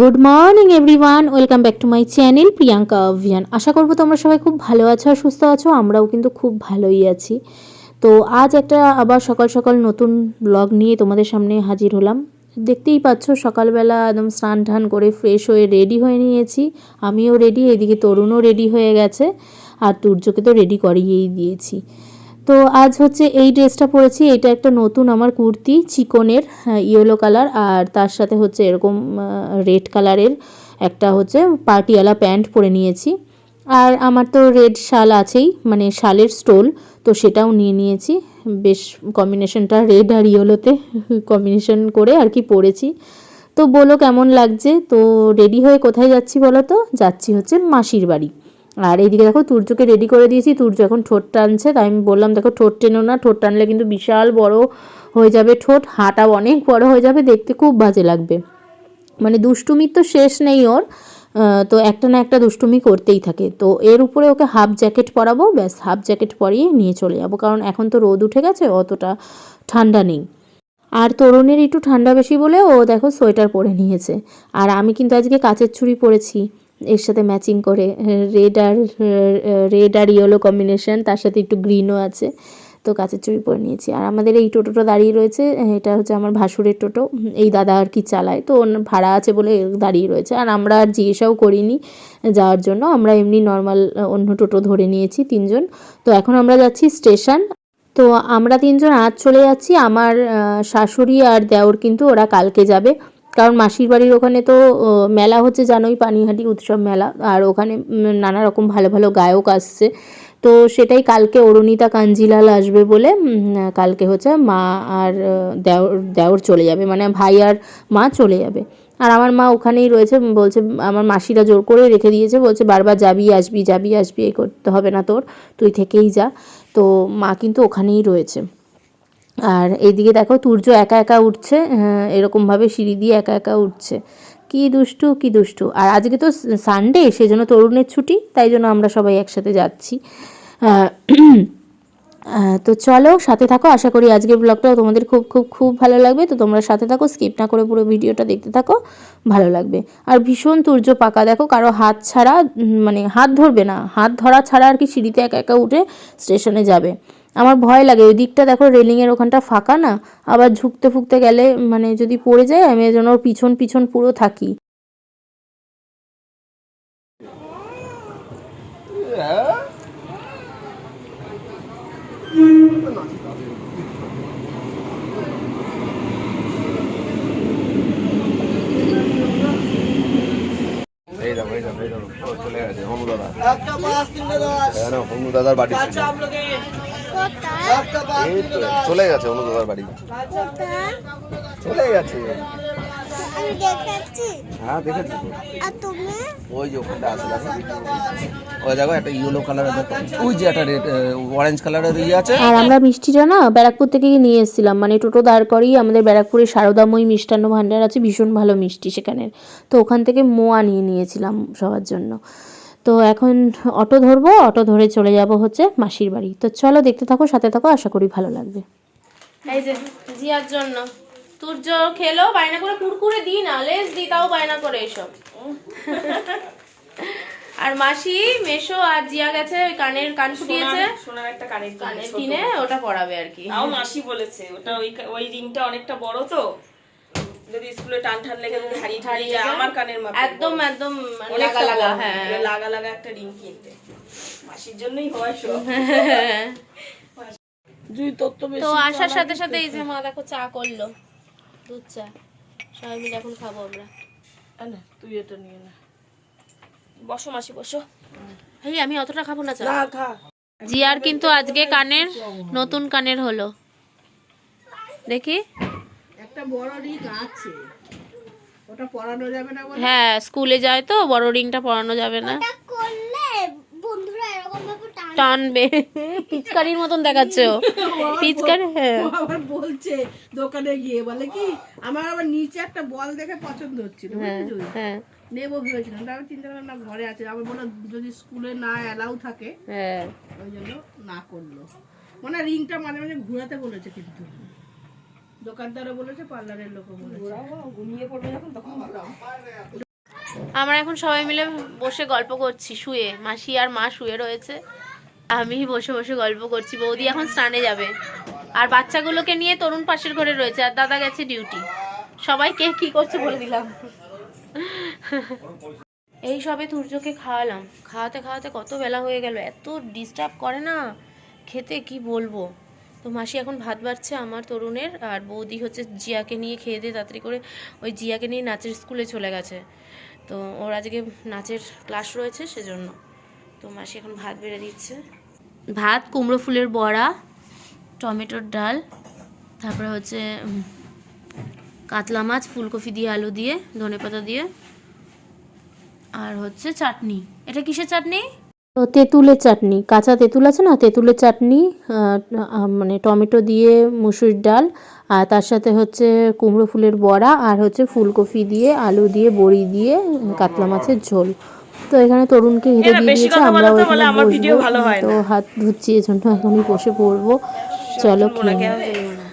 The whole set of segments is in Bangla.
Good morning everyone welcome back to my channel Priyanka Abhiyan আশা করব তোমরা সবাই খুব ভালো আছো আর সুস্থ আছো, আমরাও কিন্তু খুব ভালোই আছি। তো আজ একটা আবার সকাল সকাল নতুন ব্লগ নিয়ে তোমাদের সামনে হাজির হলাম। দেখতেই পাচ্ছ, সকালবেলা একদম স্নান টান করে ফ্রেশ হয়ে রেডি হয়ে নিয়েছি। আমিও রেডি এদিকে তরুণও রেডি হয়ে গেছে। আর তুর্যকে তো রেডি করিয়েই দিয়েছি। তো আজ হচ্ছে এই ড্রেসটা পরেছি, এটা একটা নতুন আমার কুর্তি, চিকনের ইয়েলো কালার আর তার সাথে হচ্ছে এরকম রেড কালারের একটা হচ্ছে পার্টিওয়ালা প্যান্ট পরে নিয়েছি। আর আমার তো রেড শাল আছেই মানে শালের স্টোল তো সেটাও নিয়ে নিয়েছি। বেশ কম্বিনেশনটা রেড আর ইয়েলোতে কম্বিনেশন করে আর কি পরেছি। তো বলো কেমন লাগছে? তো রেডি হয়ে কোথায় যাচ্ছি বলো তো? যাচ্ছি হচ্ছে মাসির বাড়ি। আর এইদিকে দেখো তুর্যকে রেডি করে দিয়েছি। তুর্য এখন ঠোঁট টানছে, তাই আমি বললাম, দেখো ঠোঁট টেনো না, ঠোঁট টানলে কিন্তু বিশাল বড় হয়ে যাবে ঠোঁট হাঁটা অনেক বড় হয়ে যাবে, দেখতে খুব বাজে লাগবে। মানে দুষ্টুমির তো শেষ নেই ওর তো একটা না একটা দুষ্টুমি করতেই থাকে। তো এর উপরে ওকে হাফ জ্যাকেট পরাবো, ব্যাস হাফ জ্যাকেট পরিয়ে নিয়ে চলে যাব। কারণ এখন তো রোদ উঠে গেছে, অতটা ঠান্ডা নেই। আর তরুণের একটু ঠান্ডা বেশি বলে ও দেখো সোয়েটার পরে নিয়েছে। আর আমি কিন্তু আজকে কাচের ছুরি পরেছি। এর সাথে ম্যাচিং করে রেড আর রেড আর ইয়েলো কম্বিনেশন তার সাথে একটু গ্রিনও আছে। তো কাচের চুড়ি পরে নিয়েছি। আর আমাদের এই টোটোটা দাঁড়িয়ে রয়েছে, এটা হচ্ছে আমার ভাসুরের টোটো। এই দাদা আর কি চালায়, তো ওর ভাড়া আছে বলে দাঁড়িয়ে রয়েছে। আর আমরা আর জিজ্ঞাসাও করিনি যাওয়ার জন্য, আমরা এমনি নর্মাল অন্য টোটো ধরে নিয়েছি তিনজন। তো এখন আমরা যাচ্ছি স্টেশন তো আমরা তিনজন আজ চলে যাচ্ছি, আমার শাশুড়ি আর দেওর কিন্তু ওরা কালকে যাবে। কারণ মাসির বাড়ির ওখানে তো মেলা হচ্ছে জানোই, পানিহাটি উৎসব মেলা। আর ওখানে নানা রকম ভালো ভালো গায়ক আসছে। তো সেটাই কালকে অরুণিতা কাঞ্জিলাল আসবে বলে কালকে হচ্ছে মা আর দেওর দেওর চলে যাবে। মানে ভাই আর মা চলে যাবে। আর আমার মা ওখানেই রয়েছে বলছে, আমার মাসিরা জোর করে রেখে দিয়েছে, বলছে, বারবার যাবি, আসবি যাবি, আসবি, এ করতে হবে না তোর, তুই থেকেই যা। তো মা কিন্তু ওখানেই রয়েছে। আর এইদিকে দেখো তুর্য একা একা উঠছে এরকমভাবে সিঁড়ি দিয়ে একা একা উঠছে। কি দুষ্টু কি দুষ্টু। আর আজকে তো সানডে সেজন্য তরুণের ছুটি, তাই জন্য আমরা সবাই একসাথে যাচ্ছি। তো চলো, সাথে থাকো। আশা করি আজকের ব্লগটাও তোমাদের খুব খুব খুব ভালো লাগবে। তো তোমরা সাথে থাকো স্কিপ না করে পুরো ভিডিওটা দেখতে থাকো, ভালো লাগবে। আর ভীষণ তুর্য পাকা, দেখো কারও হাত ছাড়া মানে হাত ধরবে না। হাত ধরা ছাড়া আর কি সিঁড়িতে একা একা উঠে স্টেশনে যাবে। আমার ভয় লাগে। ওই দিকটা দেখো রেলিংয়ের ওখানটা ফাঁকা না? আবার ঝুঁকতে ফুকতে গেলে মানে যদি পড়ে যায় আমি যেন ওর পিছন পিছন পুরো থাকি। চলে গেছে দাদা হনু দাদার বাড়ি। ছিল। এই তো, চলে গেছে হনু দাদার বাড়ি। চলে গেছে। হ্যাঁ দেখেছি আর ওই যে ওখানটা আছে ওই দেখো একটা ইয়েলো কালারের ওই যে একটা অরেঞ্জ কালারের ইয়ে আছে। আর আমরা মিষ্টিটা না ব্যারাকপুর থেকে নিয়ে এসেছিলাম। মানে টোটো দাঁড় করেই আমাদের ব্যারাকপুরে সারদাময়ী মিষ্টান্ন ভাণ্ডার আছে ভীষণ ভালো মিষ্টি সেখানের। তো ওখান থেকে মোয়া নিয়ে নিয়েছিলাম সবার জন্য। তো এখন অটো ধরবো অটো ধরে চলে যাব হচ্ছে মাসির বাড়ি। তো চলো দেখতে থাকো সাথে থাকো আশা করি ভালো লাগবে। এই যে জিয়ার জন্য। খেলো বায়না করে কুরকুরে দিই না লেস দিই তাও বায়না করে এসব। আর মাসি মেশো আর জিয়া গেছে ওই কানের কান ফুটিয়েছে। সোনার একটা কানের কানের কিনে ওটা পড়াবে আর কি। তাও মাসি বলেছে ওটা ওই ওই রিংটা অনেকটা বড় তো। যদি স্কুলে টান টান লেগে যদি হারিয়ে হারিয়ে যায় আমার কানের মাপে একদম একদম লাগা লাগা হ্যাঁ। লাগা লাগা একটা রিং কিনতে। মাসির জন্যই হয় সব। জুই তোর তো তো আসার সাথে সাথে এই যে মা দেখো চা করল দুধ চা। সবাই মিলে এখন খাব আমরা। না তুই এটা নিয়ে না। বসো মাসি বসো। এই আমি অতটা খাব না চা। খা। খা জিয়ার কিন্তু আজকে কানের নতুন কানের হলো। দেখি। একটা বড় রিং আছে। ওটা পরানো যাবে না বলে? হ্যাঁ স্কুলে যায় তো বড় রিংটা পরানো যাবে না। এটা করলে বন্ধুরা এরকম ভাবে টানবে। পিচকারির মতন দেখাচ্ছে ও। পিচকারি হ্যাঁ। আবার বলছে দোকানে গিয়ে বলে কি আমার আবার নিচে একটা বল দেখে পছন্দ হচ্ছিল বুঝলি? হ্যাঁ। নেব ভেবেছিলাম তারপর চিন্তা করলাম না ঘরে আছে আমার মনে হয় যদি স্কুলে না অ্যালাউ থাকে হ্যাঁ। ওই জন্য না করল। মানে রিংটা মাঝে মাঝে ঘুরাতে বলেছে কিন্তু। দোকানদারও বলেছে পার্লারের লোকও বলেছে। ঘুমিয়ে পড়বে যখন তখন আমরা এখন সবাই মিলে বসে গল্প করছি শুয়ে। মাসি আর মা শুয়ে রয়েছে। আমি বসে বসে গল্প করছি। বৌদি এখন স্নানে যাবে। আর বাচ্চাগুলোকে নিয়ে তরুণ পাশের ঘরে রয়েছে আর দাদা গেছে ডিউটি। সবাই কে কি করছে বলে দিলাম। এই সবে তুর্যকে খাওয়ালাম। খাওয়াতে খাওয়াতে কত বেলা হয়ে গেল এত ডিস্টার্ব করে না। খেতে কি বলব? তো মাসি এখন ভাত বাড়ছে আমার তরুণের, আর বৌদি হচ্ছে জিয়াকে নিয়ে খেয়ে দিয়ে তাড়াতাড়ি করে ওই জিয়াকে নিয়ে নাচের স্কুলে চলে গেছে। তো ওর আজকে নাচের ক্লাস রয়েছে সেজন্য। তো মাসি এখন ভাত বেড়ে দিচ্ছে। ভাত, কুমড়ো ফুলের বড়া, টমেটোর ডাল, তারপরে হচ্ছে কাতলা মাছ, ফুলকপি দিয়ে, আলু দিয়ে, ধনেপাতা দিয়ে, আর হচ্ছে চাটনি। এটা কিসের চাটনি? তো তেঁতুলের চাটনি কাঁচা তেঁতুল আছে না? তেঁতুলের চাটনি মানে টমেটো দিয়ে মুসুর ডাল আর তার সাথে হচ্ছে কুমড়ো ফুলের বড়া আর হচ্ছে ফুলকপি দিয়ে আলু দিয়ে বড়ি দিয়ে কাতলা মাছের ঝোল। তো এখানে তরুণকে হেঁটে দিয়ে দিয়েছে আমরাও এখানে বসবো। তো হাত ধুচ্ছি এজন্য এখনই বসে পড়ব। চলো খেয়ে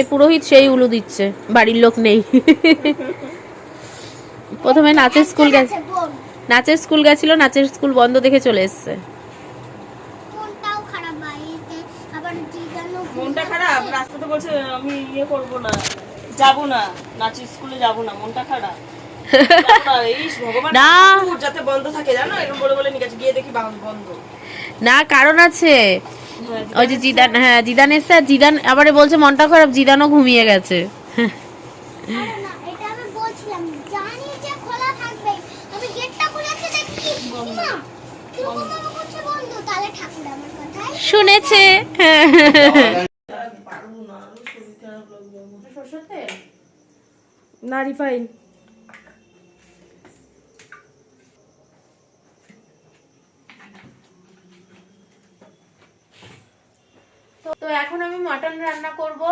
যে পুরোহিত সেই উলু দিচ্ছে বাড়ির লোক নেই। প্রথমে নাচের স্কুল গেছে নাচের স্কুল গেছিল নাচের স্কুল বন্ধ দেখে চলে এসছে। মনটাও খারাপ বাড়িতে আবার জিগানো মনটা খারাপ? রাস্তাতে বলছে আমি ইয়ে করব না যাব না নাচের স্কুলে যাব না মনটা খারাপ। না, এই ভগবান না। ঠাকুর যাতে বন্ধ থাকে জানো? এরকম বলে বলে নিয়ে গিয়ে দেখি বন্ধ। না কারণ আছে ওই যে জিদান হ্যাঁ জিদান আর জিদান আবারে বলছে মনটা খারাপ জিদানও ঘুমিয়ে গেছে। আরে না এটা আমি বলছিলাম জানি যে খোলা থাকবে আমি গেটটা খুলেছি দেখছি মা কীরকম ভাবে করছে বন্ধু তাহলে ঠাকুর আমার কথাই শুনেছে না রিফাইন তো এখন আমি মাটন রান্না করব।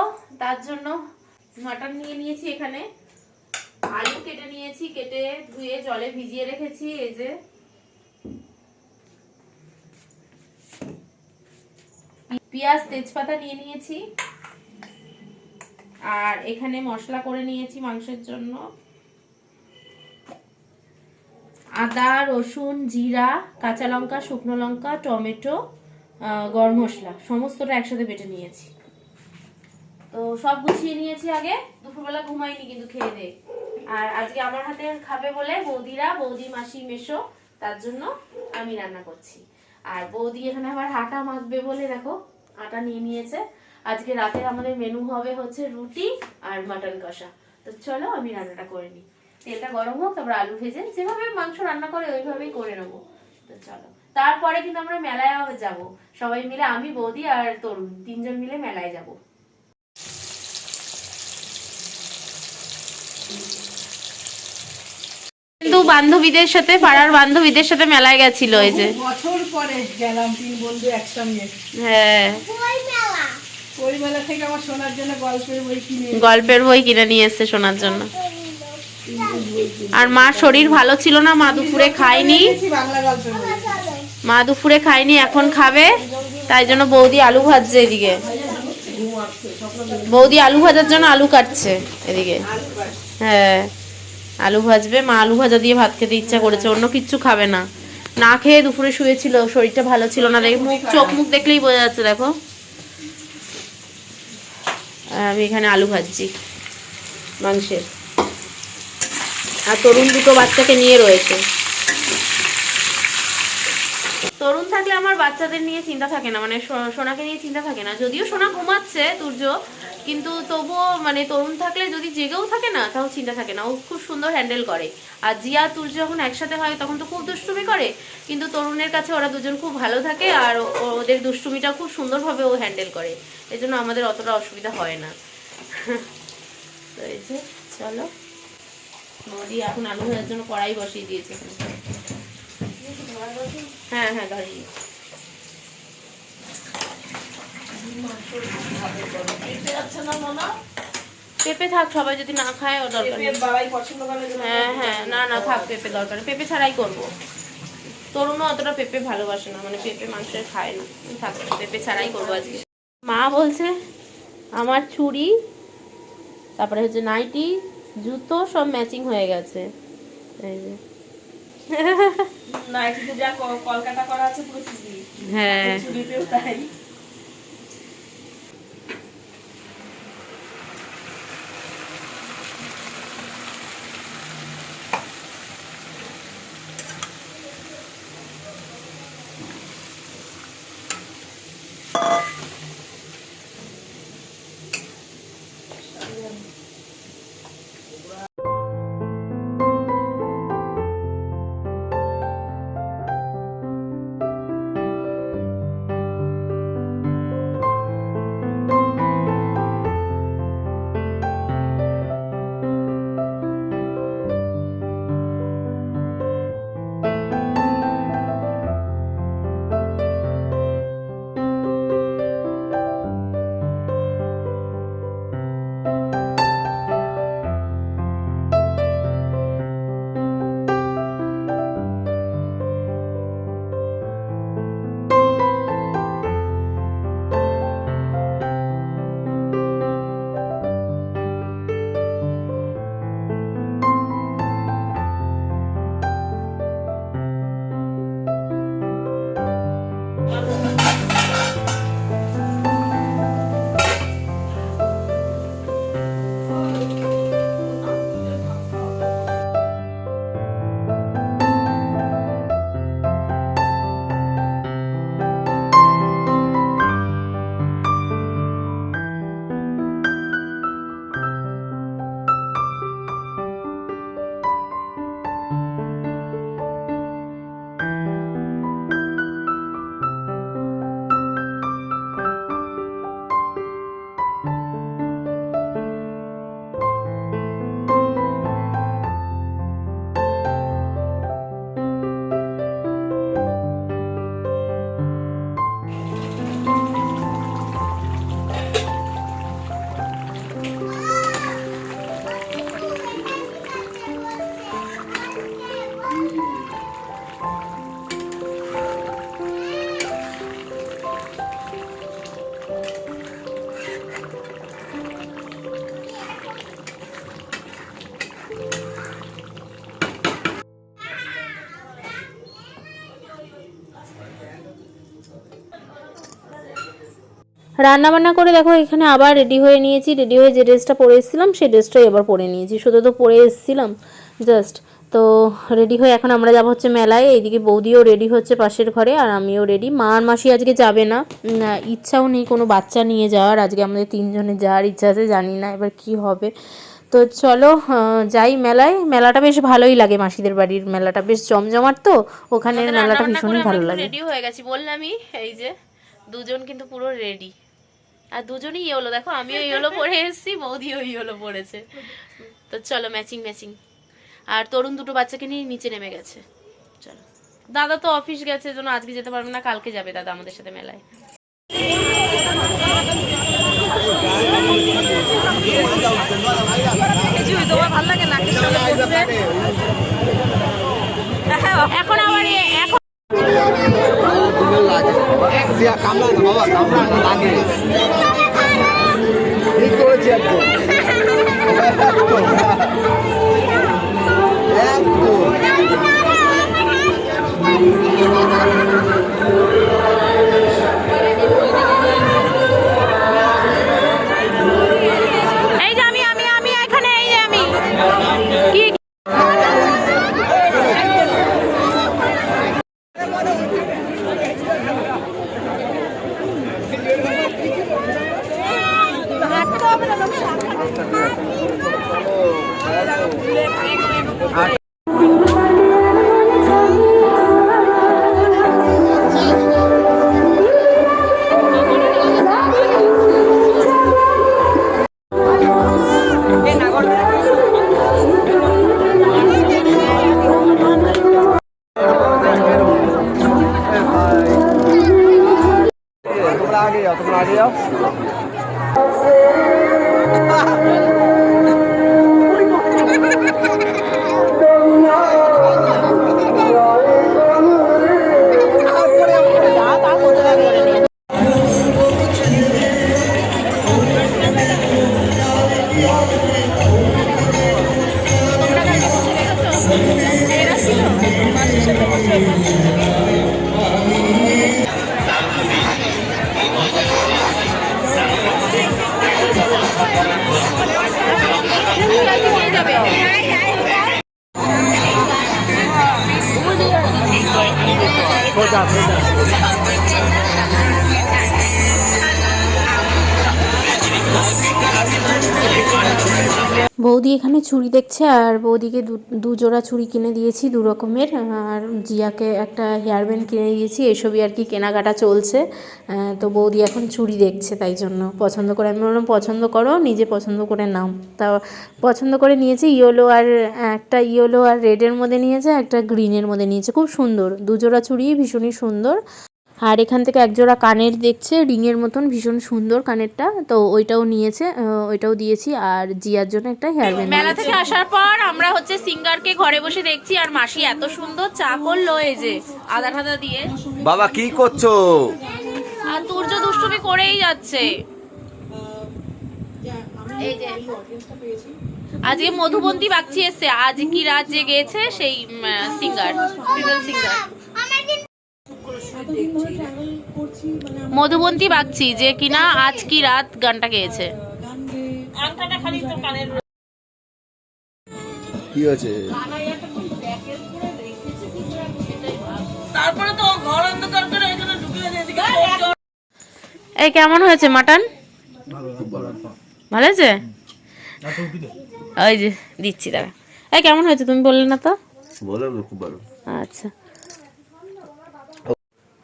তার জন্য মাটন নিয়ে নিয়েছি এখানে। আলু কেটে নিয়েছি, কেটে ধুয়ে জলে ভিজিয়ে রেখেছি, এই যে। পেঁয়াজ, তেজপাতা নিয়ে নিয়েছি। আর এখানে মশলা করে নিয়েছি মাংসের জন্য। আদা, রসুন, জিরা, কাঁচা লঙ্কা, শুকনো লঙ্কা, টমেটো। গরম মশলা, সমস্তটা একসাথে বেটে নিয়েছি। তো সব গুছিয়ে নিয়েছি আগে, দুপুরবেলা ঘুমাইনি কিন্তু খেয়ে দে। আর আজকে আমার হাতে খাবে বলে বৌদিরা, বৌদি, মাসি মেশো তার জন্য আমি রান্না করছি। আর বৌদি এখানে আবার আটা মাখবে বলে দেখো, আটা নিয়ে নিয়েছে। আজকে রাতের আমাদের মেনু হবে হচ্ছে রুটি আর মাটন কষা। তো চলো আমি রান্নাটা করে নিই। তেলটা গরম হোক, তারপর আলু ভেজে যেভাবে মাংস রান্না করে ওইভাবেই করে নেব। তো চলো। তারপরে কিন্তু আমরা মেলায় যাব। সবাই মিলে আমি বৌদি আর তরুণ তিনজন মিলে মেলায় যাব। কিন্তু বান্ধবীদের সাথে পাড়ার বান্ধবীদের সাথে মেলায় গেছিল এই যে। বছর পরে গেলাম তিন বন্ধু একসঙ্গে। হ্যাঁ। বই মেলা থেকে আমার শোনার জন্য গল্পের বই কিনে গল্পের বই কিনে নিয়ে এসছে শোনার জন্য। আর মার শরীর ভালো ছিল না, মা দুপুরে খায়নি। মা দুপুরে খায়নি, এখন খাবে। তাই জন্য বৌদি আলু ভাজছে এদিকে। বৌদি আলু ভাজার জন্য আলু কাটছে এদিকে। হ্যাঁ আলু ভাজবে। মা আলু ভাজা দিয়ে ভাত খেতে ইচ্ছা করেছে, অন্য কিচ্ছু খাবে না। না খেয়ে দুপুরে শুয়েছিল, শরীরটা ভালো ছিল না। দেখে মুখ, চোখ মুখ দেখলেই বোঝা যাচ্ছে, দেখো। আমি এখানে আলু ভাজছি, মাংসের। আর তরুণ দুটো বাচ্চাকে নিয়ে রয়েছে। তরুণ থাকলে আমার বাচ্চাদের নিয়ে চিন্তা থাকে না মানে সোনাকে নিয়ে চিন্তা থাকে না। যদিও সোনা ঘুমাচ্ছে তুর্য কিন্তু তবুও মানে তরুণ থাকলে যদি জেগেও থাকে না, তাও চিন্তা থাকে না। ও খুব সুন্দর হ্যান্ডেল করে। আর জিয়া তুর্য যখন একসাথে হয়, তখন তো খুব দুষ্টুমি করে, কিন্তু তরুণের কাছে ওরা দুজন খুব ভালো থাকে আর ওদের দুষ্টুমিটা খুব সুন্দরভাবে ও হ্যান্ডেল করে। এই জন্য আমাদের অতটা অসুবিধা হয় না। তো এই যে, চলো। এখন আলু ভাজার জন্য কড়াই বসিয়ে দিয়েছে হ্যাঁ হ্যাঁ ধরিয়ে পেঁপে থাক, সবাই যদি না খায় দরকার হ্যাঁ হ্যাঁ না না, থাক, পেঁপে দরকার পেঁপে ছাড়াই করব। তরুণও অতটা পেঁপে ভালোবাসে না মানে পেঁপে মানুষের খায় না। থাক, পেঁপে ছাড়াই করব আজকে। মা বলছে, আমার চুড়ি, তারপরে হচ্ছে নাইটি জুতো সব ম্যাচিং হয়ে গেছে। এই যে। নাইটিতে যা কলকাতা করা আছে পুরো হ্যাঁ। তাই। রান্না বান্না করে দেখো এখানে আবার রেডি হয়ে নিয়েছি রেডি হয়ে যে ড্রেসটা পরে এসেছিলাম সেই ড্রেসটাই এবার পরে নিয়েছি। শুধু তো পরে এসেছিলাম জাস্ট তো রেডি হয়ে এখন আমরা যাব হচ্ছে মেলায়। এইদিকে বৌদিও রেডি হচ্ছে পাশের ঘরে আর আমিও রেডি মা আর মাসি আজকে যাবে না। ইচ্ছাও নেই কোনো বাচ্চা নিয়ে যাওয়ার। আজকে আমাদের তিনজনে যাওয়ার ইচ্ছা আছে জানি না এবার কি হবে। তো চলো যাই মেলায়। মেলাটা বেশ ভালোই লাগে মাসিদের বাড়ির। মেলাটা বেশ জমজমাট তো। ওখানে মেলাটা ভীষণই ভালো লাগে। রেডি হয়ে গেছি বললামই এই যে দুজন কিন্তু পুরো রেডি আর দুজনই ইয়েলো দেখো আমিও ইয়েলো পরে এসেছি বৌদিও ইয়েলো পরেছে। তো চলো ম্যাচিং ম্যাচিং আর তরুণ দুটো বাচ্চাকে নিয়ে নিচে নেমে গেছে। চলো। দাদা তো অফিস গেছে জন্য আজকে যেতে পারবে না কালকে যাবে দাদা আমাদের সাথে মেলায়। এখন আবার এ- এখন কামড়া না বাবা কামড়া না লাগে ঠিক করেছি একদম একদম হয়ে যাবে বৌদি এখানে চুড়ি দেখছে আর বৌদিকে দু দু জোড়া চুড়ি কিনে দিয়েছি, দু রকমের। আর জিয়াকে একটা হেয়ার ব্যান্ড কিনে দিয়েছি, এসবই আর কি কেনাকাটা চলছে। তো বৌদি এখন চুড়ি দেখছে তাই জন্য। পছন্দ করে, আমি বললাম, পছন্দ করো, নিজে পছন্দ করে নাও। তা পছন্দ করে নিয়েছে ইয়েলো আর, একটা ইয়েলো আর রেডের মধ্যে নিয়েছে, একটা গ্রিনের মধ্যে নিয়েছে। খুব সুন্দর, দু জোড়া চুড়ি ভীষণই সুন্দর। আর এখান থেকে একজোড়া কানের দেখছে রিংয়ের মতন ভীষণ সুন্দর কানেরটা। তো ওইটাও নিয়েছে ওইটাও দিয়েছি আর জিয়ার জন্য একটা হেয়ার ব্যান্ড মেলা থেকে আসার পর আমরা হচ্ছে সিঙ্গারকে ঘরে বসে দেখছি আর মাসি এত সুন্দর চা করল এই যে আদা ঠাদা দিয়ে। বাবা কি করছ? আর তুর্য দুষ্টুমি করেই যাচ্ছে। এই যে আজকে মধুবন্তী বাগচি এসছে আজ কি রাত যে গেছে সেই singer female singer. Madhubanti Bagchi যে কিনা আজ কি রাত গানটা গেয়েছে। কি হয়েছে? তারপরে তো ঘর অন্ধকার করে এখানে ঢুকে এই কেমন হয়েছে মাটন? ভালো হয়েছে? ওই যে দিচ্ছি দাঁড়া। এই কেমন হয়েছে তুমি বললে না তো? বললাম খুব ভালো। আচ্ছা।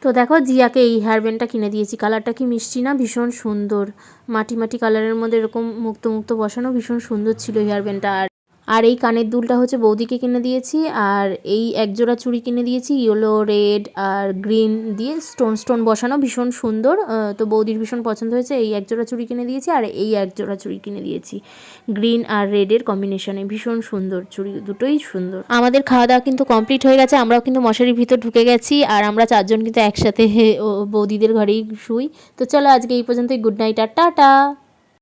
তো দেখো জিয়াকে এই হেয়ার ব্যান্ডটা কিনে দিয়েছি। কালারটা কি মিষ্টি না ভীষণ সুন্দর? মাটি মাটি কালারের মধ্যে এরকম মুক্ত মুক্ত বসানো ভীষণ সুন্দর ছিল হেয়ার ব্যান্ডটা আর আর এই কানের দুলটা হচ্ছে বৌদিকে কিনে দিয়েছি, আর এই একজোড়া চুড়ি কিনে দিয়েছি, ইয়েলো, রেড আর গ্রিন দিয়ে স্টোন স্টোন বসানো, ভীষণ সুন্দর। তো বৌদির ভীষণ পছন্দ হয়েছে, এই একজোড়া চুড়ি কিনে দিয়েছি আর এই একজোড়া চুড়ি কিনে দিয়েছি। গ্রিন আর রেডের কম্বিনেশনে ভীষণ সুন্দর, চুড়ি দুটোই সুন্দর। আমাদের খাওয়া দাওয়া কিন্তু কমপ্লিট হয়ে গেছে, আমরাও কিন্তু মশারির ভিতর ঢুকে গেছি, আর আমরা চারজন কিন্তু একসাথে বৌদিদের ঘরেই শুই। তো চলো আজকে এই পর্যন্তই, গুড নাইট আর টাটা!